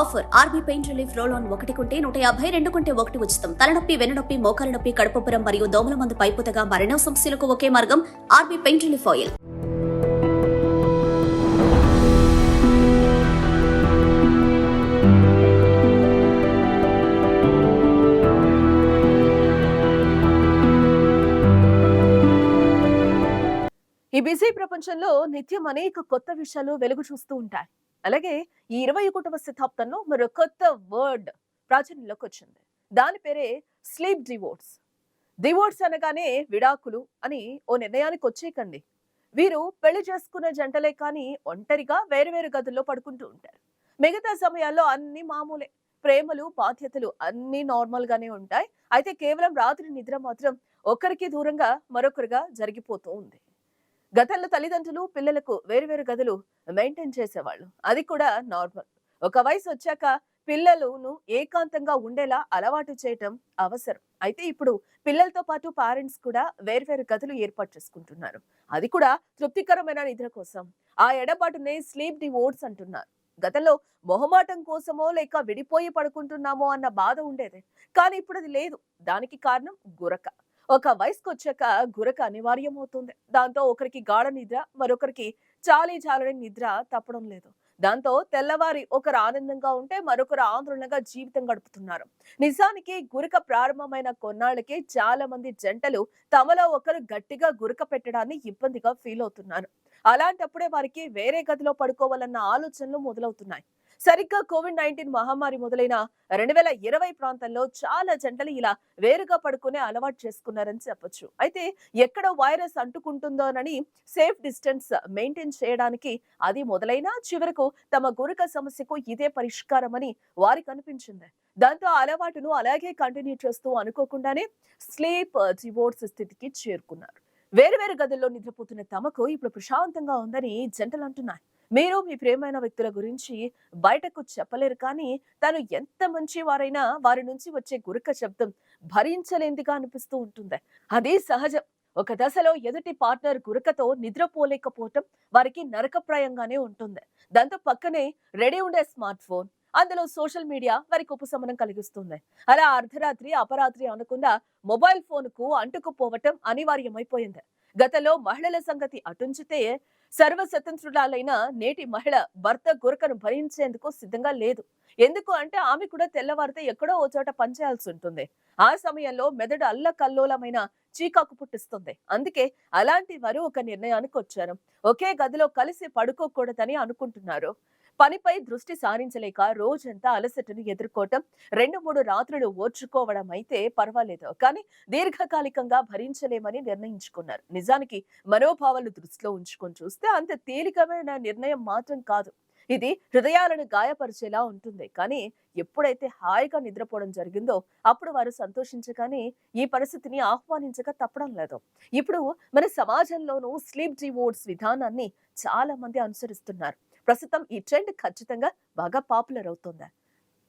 Offer RB pain relief roll on ఒకటి కొంటే నూట యాభై రెండు కొంటే ఒకటి ఉచితం. తలనొప్పి వెన్ననొప్పి మోకాల నొప్పి కడుపుపురం మరియు దోమల మందు పైపుతగా మరణ సమస్యలకు ఒకే మార్గం ఆర్బీ పెయిన్ రిలీఫ్ ఆయిల్. ఈ బిజీ ప్రపంచంలో నిత్యం అనేక కొత్త విషయాలు వెలుగు చూస్తూ ఉంటాయి. అలాగే ఈ ఇరవై ఒకటవ శతాబ్దంలో మరో కొత్త వర్డ్ ప్రాచుర్యంలోకి వచ్చింది దాని పేరే స్లీప్ డివోర్స్. డివోర్స్ అనగానే విడాకులు అని ఓ నిర్ణయానికి వచ్చేయకండి. వీరు పెళ్ళి చేసుకున్న జంటలే కానీ ఒంటరిగా వేరు వేరు గదుల్లో పడుకుంటూ ఉంటారు. మిగతా సమయాల్లో అన్ని మామూలే. ప్రేమలు బాధ్యతలు అన్ని నార్మల్ గానే ఉంటాయి. అయితే కేవలం రాత్రి నిద్ర మాత్రం ఒకరికి దూరంగా మరొకరుగా జరిగిపోతూ ఉంది. గతంలో తల్లిదండ్రులు పిల్లలకు వేరువేరు గదులు మెయింటైన్ చేసేవాళ్ళు. అది కూడా నార్మల్. ఒక వయసు వచ్చాక పిల్లలను ఏకాంతంగా ఉండేలా అలవాటు చేయటం అవసరం. అయితే ఇప్పుడు పిల్లలతో పాటు పేరెంట్స్ కూడా వేర్వేరు గదులు ఏర్పాటు చేసుకుంటున్నారు. అది కూడా తృప్తికరమైన నిద్ర కోసం. ఆ ఎడబాటునే స్లీప్ డివోర్స్ అంటున్నారు. గతంలో మొహమాటం కోసమో లేక విడిపోయి పడుకుంటున్నామో అన్న బాధ ఉండేది. కానీ ఇప్పుడు అది లేదు. దానికి కారణం గురక. ఒక వయసుకు వచ్చాక గురక అనివార్యం అవుతుంది దాంతో ఒకరికి గాఢ నిద్ర మరొకరికి చాలీ చాలని నిద్ర తప్పడం లేదు. దాంతో తెల్లవారి ఒకరు ఆనందంగా ఉంటే మరొకరు ఆందోళనగా జీవితం గడుపుతున్నారు. నిజానికి గురక ప్రారంభమైన కొన్నాళ్ళకే చాలా మంది జంటలు తమలో ఒకరు గట్టిగా గురక పెట్టడాన్ని ఇబ్బందిగా ఫీల్ అవుతున్నారు. అలాంటప్పుడే వారికి వేరే గదిలో పడుకోవాలన్న ఆలోచనలు మొదలవుతున్నాయి. సరిగ్గా కోవిడ్ నైన్టీన్ మహమ్మారి మొదలైన రెండు వేల ఇరవై ప్రాంతంలో చాలా జంటలు ఇలా వేరుగా పడుకునే అలవాటు చేసుకున్నారని చెప్పొచ్చు. అయితే ఎక్కడ వైరస్ అంటుకుంటుందోనని సేఫ్ డిస్టెన్స్ మెయింటైన్ చేయడానికి అది మొదలైనా చివరకు తమ గురక సమస్యకు ఇదే పరిష్కారమని వారికి అనిపించింది. దాంతో ఆ అలవాటును అలాగే కంటిన్యూ చేస్తూ అనుకోకుండానే స్లీప్ డివోర్స్ స్థితికి చేరుకున్నారు. వేరువేరు గదుల్లో నిద్రపోతున్న తమకు ఇప్పుడు ప్రశాంతంగా ఉందని జంటలు అంటున్నాయి. మీరు మీ ప్రేమైన వ్యక్తుల గురించి బయటకు చెప్పలేరు. కానీ తను ఎంత మంచి వారైనా వారి నుంచి వచ్చే గురక శబ్దం భరించలేందిగా అనిపిస్తూ ఉంటుంది. అది సహజం. ఒక దశలో ఎదుటి పార్ట్నర్ గురకతో నిద్రపోలేకపోవటం వారికి నరకప్రాయంగానే ఉంటుంది. దాంతో పక్కనే రెడీ ఉండే స్మార్ట్ ఫోన్ అందులో సోషల్ మీడియా వారికి ఉపశమనం కలిగిస్తుంది. అలా అర్ధరాత్రి అపరాత్రి అనకుండా మొబైల్ ఫోన్కు అంటుకుపోవటం అనివార్యమైపోయింది. గతలో మహిళల సంగతి అటుంచితే సర్వస్వతంత్రురాలైన నేటి మహిళ భర్త గురకను భరించేందుకు సిద్ధంగా లేదు. ఎందుకు అంటే ఆమె కూడా తెల్లవారితే ఎక్కడో ఓ చోట పనిచేయాల్సి ఉంటుంది. ఆ సమయంలో మెదడు అల్లకల్లోలమైన చీకాకు పుట్టిస్తుంది. అందుకే అలాంటి వారు ఒక నిర్ణయానికి వచ్చారు. ఒకే గదిలో కలిసి పడుకోకూడదని అనుకుంటున్నారు. పనిపై దృష్టి సారించలేక రోజంతా అలసటను ఎదుర్కోవటం రెండు మూడు రాత్రులు ఓర్చుకోవడం అయితే పర్వాలేదు. కానీ దీర్ఘకాలికంగా భరించలేమని నిర్ణయించుకున్నారు. నిజానికి మనోభావాలు దృష్టిలో ఉంచుకొని చూస్తే అంత తేలికమైన నిర్ణయం మాత్రం కాదు. ఇది హృదయాలను గాయపరిచేలా ఉంటుంది. కానీ ఎప్పుడైతే హాయిగా నిద్రపోవడం జరిగిందో అప్పుడు వారు సంతోషించగానే ఈ పరిస్థితిని ఆహ్వానించక తప్పడం లేదు. ఇప్పుడు మన సమాజంలోనూ స్లీప్ డివోర్స్ విధానాన్ని చాలా మంది అనుసరిస్తున్నారు. ప్రస్తుతం ఈ ట్రెండ్ ఖచ్చితంగా బాగా పాపులర్ అవుతుంది.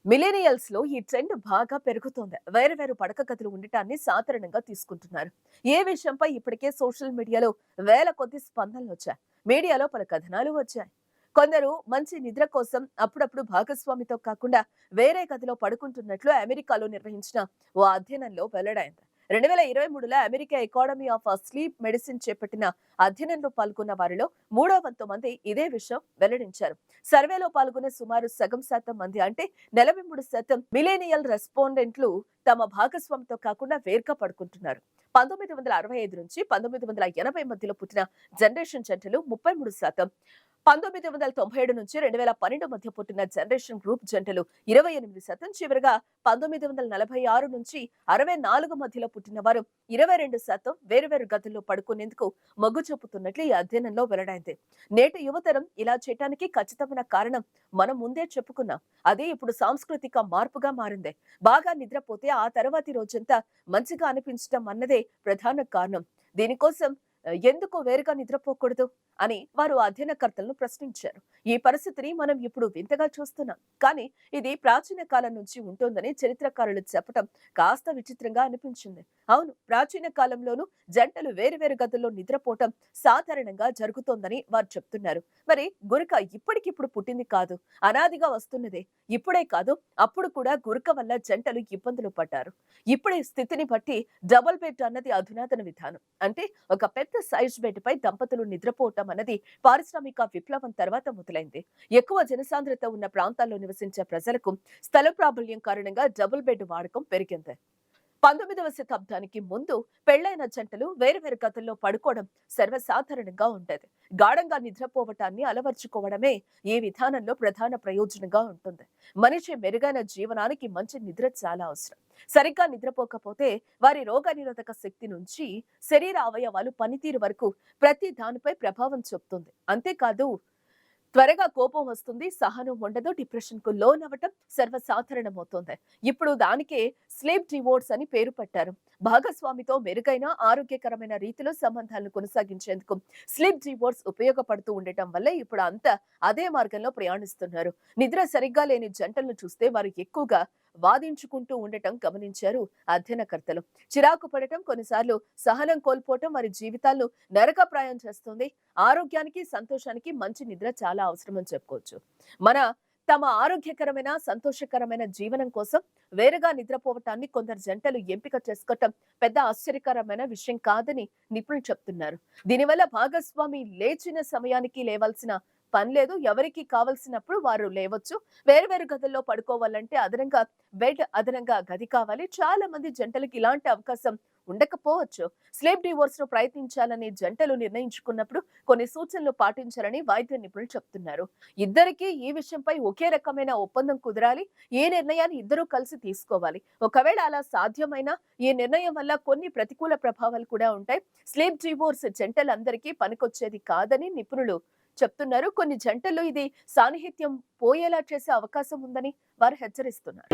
మిలేనియల్స్లో ఈ ట్రెండ్ బాగా పెరుగుతోంది. వేరు వేరు పడక గదులు ఉండటాన్ని సాధారణంగా తీసుకుంటున్నారు. ఏ విషయంపై ఇప్పటికే సోషల్ మీడియాలో వేల కొద్ది స్పందనలు వచ్చాయి. మీడియాలో పలు కథనాలు వచ్చాయి. కొందరు మంచి నిద్ర కోసం అప్పుడప్పుడు భాగస్వామితో కాకుండా వేరే గదిలో పడుకుంటున్నట్లు అమెరికాలో నిర్వహించిన ఓ అధ్యయనంలో వెల్లడైంది. రెండు వేల ఇరవై మూడులో America academy of sleep medicine చేపట్టిన అధ్యయనంలో పాల్గొన్న వారిలో మూడో వంతు మంది ఇదే విషయం వెల్లడించారు. సర్వేలో పాల్గొన్న సుమారు సగం శాతం మంది అంటే నలభై మూడు శాతం మిలేనియల్ రెస్పాండెంట్లు తమ భాగస్వామితో కాకుండా వేర్గా పడుకుంటున్నారు. పంతొమ్మిది వందల అరవై ఐదు నుంచి పంతొమ్మిది వందల ఎనభై మధ్యలో పుట్టిన జనరేషన్ జంటలు ముప్పై మూడు శాతం. పంతొమ్మిది వందల తొంభై ఏడు నుంచి రెండు వేల పన్నెండు మధ్య పుట్టిన జనరేషన్ గ్రూప్ జంటలు ఇరవై ఎనిమిది శాతం. చివరిగా పంతొమ్మిది వందల నలభై ఆరు నుంచి అరవై నాలుగు మధ్యలో పుట్టిన వారు ఇరవై రెండు శాతం. వేరువేరు గదుల్లో పడుకునేందుకు మొగ్గు చూపుతున్నట్లు ఈ అధ్యయనంలో వెల్లడైంది. నేటి యువతరం ఇలా చేయటానికి ఖచ్చితమైన కారణం మనం ముందే చెప్పుకున్నాం. అదే ఇప్పుడు సాంస్కృతిక మార్పుగా మారింది. బాగా నిద్రపోతే ఆ తర్వాతి రోజంతా మంచిగా అనిపించడం అన్నదే ప్రధాన కారణం. దీనికోసం ఆ, ఎందుకు వేరుగా నిద్రపోకూడదు అని వారు అధ్యయనకర్తలను ప్రశ్నించారు. ఈ పరిస్థితిని మనం ఇప్పుడు వింతగా చూస్తున్నాం. కానీ ఇది ప్రాచీన కాలం నుంచి ఉంటుందని చరిత్రకారులు చెప్పటం కాస్త విచిత్రంగా అనిపించింది. అవును ప్రాచీన కాలంలోనూ జంటలు వేరువేరు గదుల్లో నిద్రపోవటం సాధారణంగా జరుగుతోందని వారు చెప్తున్నారు. మరి గురక ఇప్పటికిప్పుడు పుట్టింది కాదు అనాదిగా వస్తున్నదే. ఇప్పుడే కాదు అప్పుడు కూడా గురక వల్ల జంటలు ఇబ్బందులు పడ్డారు. ఇప్పుడే స్థితిని బట్టి డబుల్ బెడ్ అన్నది అధునాతన విధానం. అంటే ఒక పెద్ద సైజ్ బెడ్ పై దంపతులు నిద్రపోవటం అన్నది పారిశ్రామిక విప్లవం తర్వాత మొదలైంది. ఎక్కువ జనసాంద్రత ఉన్న ప్రాంతాల్లో నివసించే ప్రజలకు స్థల ప్రాబల్యం కారణంగా డబుల్ బెడ్ వాడకం పెరిగింది. పంతొమ్మిదవ శతాబ్దానికి ముందు పెళ్ళైన జంటలు వేరువేరు గదుల్లో పడుకోవడం సర్వసాధారణంగా ఉండేది. గాఢంగా నిద్రపోవటాన్ని అలవర్చుకోవడమే ఈ విధానంలో ప్రధాన ప్రయోజనంగా ఉంటుంది. మనిషి మెరుగైన జీవనానికి మంచి నిద్ర చాలా అవసరం. సరిగ్గా నిద్రపోకపోతే వారి రోగనిరోధక శక్తి నుంచి శరీర అవయవాలు పనితీరు వరకు ప్రతి దానిపై ప్రభావం చూపుతుంది. అంతేకాదు త్వరగా కోపం వస్తుంది సహనం ఉండదు డిప్రెషన్కు లోన్ అవ్వటం సర్వసాధారణమవుతోంది. ఇప్పుడు దానికే స్లీప్ డివోర్స్ అని పేరు పెట్టారు. భాగస్వామితో మెరుగైన ఆరోగ్యకరమైన రీతిలో సంబంధాలను కొనసాగించేందుకు స్లీప్ డివోర్స్ ఉపయోగపడుతూ ఉండటం వల్ల ఇప్పుడు అంతా అదే మార్గంలో ప్రయాణిస్తున్నారు. నిద్ర సరిగ్గా లేని జంటలను చూస్తే వారు ఎక్కువగా వాదించుకుంటూ ఉండటం గమనించారు అధ్యయనకర్తలు. చిరాకు పడటం కొన్నిసార్లు సహనం కోల్పోవటం వారి జీవితాలను నరకప్రాయం చేస్తుంది. ఆరోగ్యానికి సంతోషానికి మంచి నిద్ర చాలా అవసరమని చెప్పుకోవచ్చు. మన తమ ఆరోగ్యకరమైన సంతోషకరమైన జీవనం కోసం వేరుగా నిద్రపోవటాన్ని కొందరు జంటలు ఎంపిక చేసుకోవటం పెద్ద ఆశ్చర్యకరమైన విషయం కాదని నిపుణులు చెప్తున్నారు. దీనివల్ల భాగస్వామి లేచిన సమయానికి లేవాల్సిన పని లేదు. ఎవరికి కావలసినప్పుడు వారు లేవచ్చు. వేరువేరు గదుల్లో పడుకోవాలంటే అదనంగా బెడ్ అదనంగా గది కావాలి. చాలా మంది జంటలకు ఇలాంటి అవకాశం ఉండకపోవచ్చు. స్లీప్ డివోర్స్ను ప్రయత్నించాలని జంటలు నిర్ణయించుకున్నప్పుడు కొన్ని సూచనలు పాటించాలని వైద్య నిపుణులు చెప్తున్నారు. ఇద్దరికి ఈ విషయంపై ఒకే రకమైన ఒప్పందం కుదరాలి. ఈ నిర్ణయాన్ని ఇద్దరూ కలిసి తీసుకోవాలి. ఒకవేళ అలా సాధ్యమైన ఈ నిర్ణయం వల్ల కొన్ని ప్రతికూల ప్రభావాలు కూడా ఉంటాయి. స్లీప్ డివోర్స్ జంటలందరికీ పనికొచ్చేది కాదని నిపుణులు చెప్తున్నారు. కొన్ని జంటల్లో ఇది సాన్నిహిత్యం పోయేలా చేసే అవకాశం ఉందని వారు హెచ్చరిస్తున్నారు.